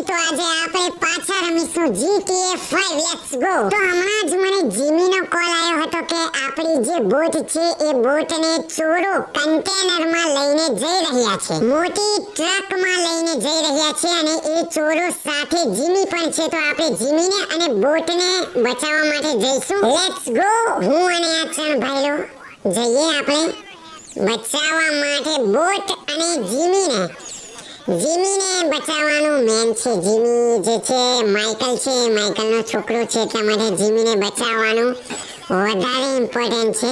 Finally તો આજે આપણે પાછા રમીશું GTA 5 લેટ્સ ગો તો હમણાં જ મને જીમીનો કોલ આવ્યો હતો કે આપણી જે બોટ છે, એ બોટને ચોરો કન્ટેનરમાં લઈને જઈ રહ્યા છે. મોટી ટ્રકમાં લઈને જઈ રહ્યા છે અને એ ચોરો સાથે જીમી પણ છે. તો આપણે જીમીને અને બોટને બચાવવા માટે જઈશું. લેટ્સ ગો હું અને આ ત્રણ ભાઈઓ જઈએ આપણે. બચાવવા માટે બોટ અને જીમીને જીમીને બચાવવાનું મેન છે જીમી જે છે માઇકલ છે માઇકલનો છોકરો છે એટલા માટે જીમીને બચાવવાનું વધારે ઇમ્પોર્ટન્ટ છે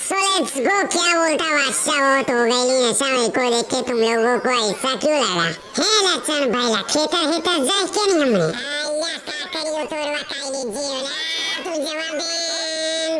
सो लेट्स गो क्या बोलता बादशाह हो तो गैली नशा मेरे को देख के तुम लोगों को ऐसा क्यों लगा है लक्षण भाईला खेतर हेतर जाए क्या नहीं हमने आया का करियो तोरवा काई लीजिए ना तू जवाब दे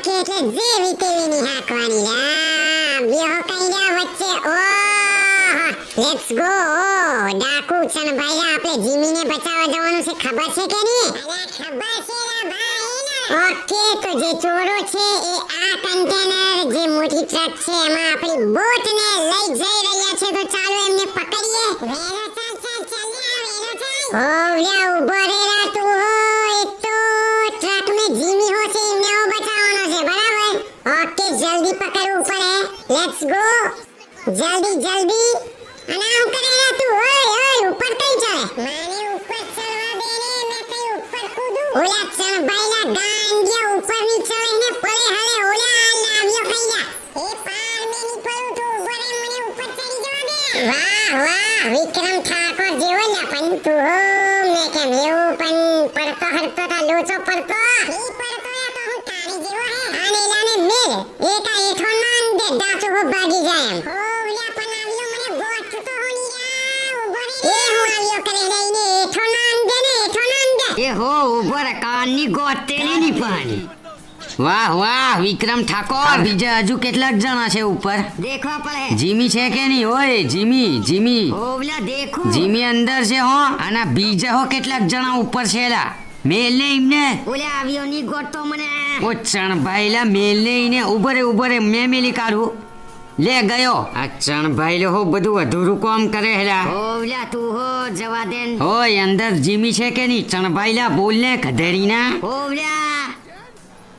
હાકે એટલે જેવી તેવીની હાકવાની રામ બેહો કઈ લ્યા વચ્ચે ઓ લેટ્સ ગો ડાકુ ચન ભાઈ આપણે જીમીને બચાવવા જવાનું છે. ખબર છે કે નહીં? અરે ખબર છે રા ભાઈ. ઓકે તો જે ચોરો છે એ આ કન્ટેનર જે મોટી ટ્રક છે એમાં આપણી બોટને લઈ જઈ રહ્યા છે. તો ચાલો એમને પકડીએ. વેરો ચાલ ચાલ ચાલ વેરો ચાલ. ઓ લ્યા ઊભો રેરા જલ્દી પકડવું પડે. લેટ્સ ગો જલ્દી જલ્દી. અને આમ કરેલા તું ઓય ઓય ઉપર કઈ ચાલે મને ઉપર ચડવા દે ને મેં કઈ ઉપર કૂદું. ઓલા ચણ ભાઈલા ગાંડિયા ઉપરની ચડે ને પડે હલે ઓલા લાવ્યો કઈયા એ પાર મે ની પડું તું ઊભો રે મને ઉપર ચડી જવા દે. વાહ વાહ, વિક્રમ ઠાકોર જેવો ને પણ તું હો, મેં કેમ એવું પણ પડતો હરતો તા, લોચો પડતો. એ પડતો તો હું તારી જેવો હે. આને લાને મેલ ડાચો હો ભાગી જાય એમ. ઓ પણ આવ્યો મને ગોઠ તો ઉલ્યા ઊભો રે એ હું કરે રે ને એઠો ના ને એઠો ના એ હો ઊભો રે કાનની ગોઠની પણ. વાહ વાહ વિક્રમ ઠાકોર. બીજા હજુ કેટલાક જણા છે ઉપર. દેખવા પડે. જીમી છે કે નહીં? ઓય જીમી જીમી. ઓલા દેખો. જીમી અંદર છે હો. અને બીજા હો કેટલાક જણા ઉપર છેલા મેલ ને. એમને ઓલે આવ્યો ની ગોટો મને. ઓ ચણભાઈ લા મેલ ને ઈને ઊભો રે ઊભો મેલી કાઢું. લે ગયો. આ ચણભાઈ હો બધું અધૂરું કામ કરે હેલા. ઓલા તું હો જવા દેન. ઓય અંદર જીમી છે કે નહીં? ચણભાઈ લા બોલ ને ખધેરીના ઓલા.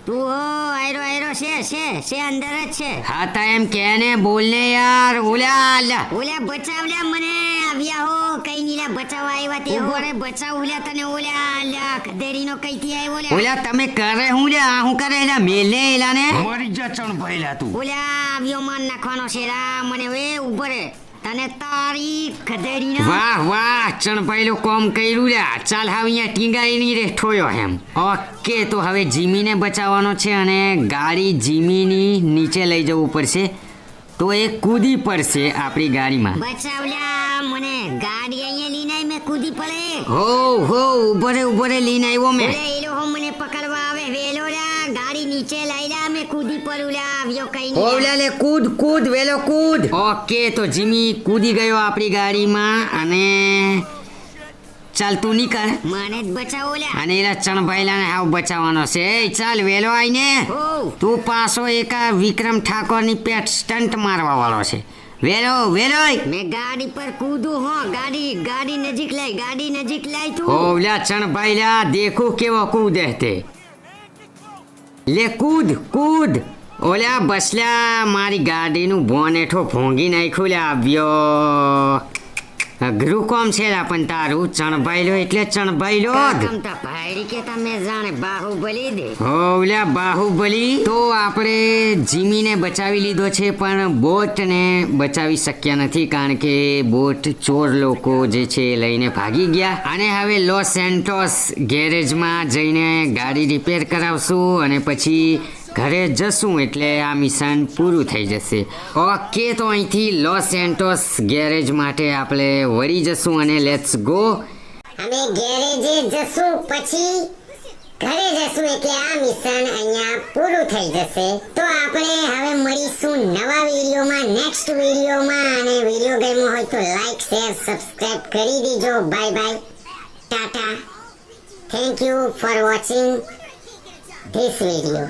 તું હો આયરો આયરો છે છે છે અંદર જ છે. હા તા એમ કે ને બોલ ને યાર ઓલા લા બચાવ લે મને. આવ્યા હો કઈ નીલા બચાવવા આવ્યા તે હો બચાવ ઓલા તને ઓલા લ્યા કદેરીનો કઈ થી આવ્યો લ્યા? ઓલા તમે કરે હું લે આ હું કરે એલા મેલે એલા ને? મરી જા ચણ ભઈલા તું. ઓલા આવ્યો માન નાખવાનો છે રા મને એ ઊભો રે તને તારી કદેરીનો વાહ વાહ ચણભાઈ કોમ કર્યું રે ચાલ હવે અહીંયા ટીંગાઈ નહીં રે ઠોયો એમ ઓકે તો હવે જીમીને બચાવવાનો છે અને ગાડી જીમીની નીચે લઈ જવું પડશે. તો એ કૂદી પડશે આપણી ગાડીમાં. બચાવલ્યા મને ગાડી અહીંયા લઈને આવી મેં કૂદી પડે. હો હો ઊભો રે ઊભો રે લઈને આવ્યો મેં. એ લોકો મને પકડવા આવે વેલો રા ગાડી નીચે લઈ લા મેં કૂદી પડું લા આવ્યો કઈ નહીં. ઓલા લે કૂદ કૂદ વેલો કૂદ. ઓકે તો જીમી કૂદી ગયો આપણી ગાડીમાં અને ચાલ તું નીકળ. મને જ બચાવો લ્યા. અને એલા ચણભાઈલાને હાવ બચાવવાનો છે. એ ચાલ વેલો આઈને. તું પાછો એક વિક્રમ ઠાકોરની પેટ સ્ટન્ટ મારવા વાળો છે. વેલો વેલો મેં ગાડી પર કૂદું હો. ગાડી ગાડી નજીક લાઈ ગાડી નજીક લાઈ તું. ઓલા ચણભાઈલા દેખું કેવો કૂદે તે. લે કૂદ કૂદ. ઓલા બસલા મારી ગાડીનું બોનેઠો ભોંગી નાખ્યું લે આવ્યો. અઘરું કોમ છે પણ તારું. ચણભાઈલો એટલે ચણભાઈલો જ. ભાઈ કે તમે જાણે બાહુબલી દે. ઓલા બાહુબલી. તો આપણે જીમીને બચાવી લીધો છે પણ બોટને બચાવી શક્યા નથી કારણ કે બોટ ચોર લોકો જે છે લઈને ભાગી ગયા. અને હવે લોસ સેન્ટોસ ગેરેજમાં જઈને ગાડી રિપેર કરાવશું અને પછી ઘરે જશું એટલે આ મિશન પૂરું થઈ જશે. ઓકે, તો અહીંથી લોસ એન્ટોસ ગેરેજ માટે આપણે વળી જશું અને લેટ્સ ગો અમે ગેરેજે જશું, પછી ઘરે જશું એટલે આ મિશન અહીંયા પૂરું થઈ જશે. તો આપણે હવે મળીશું નવા વિડીયોમાં નેક્સ્ટ વિડીયોમાં. અને વીડિયો ગમ્યો હોય તો લાઈક શેર સબસ્ક્રાઇબ કરી દીજો. Bye bye tata thank you for watching this video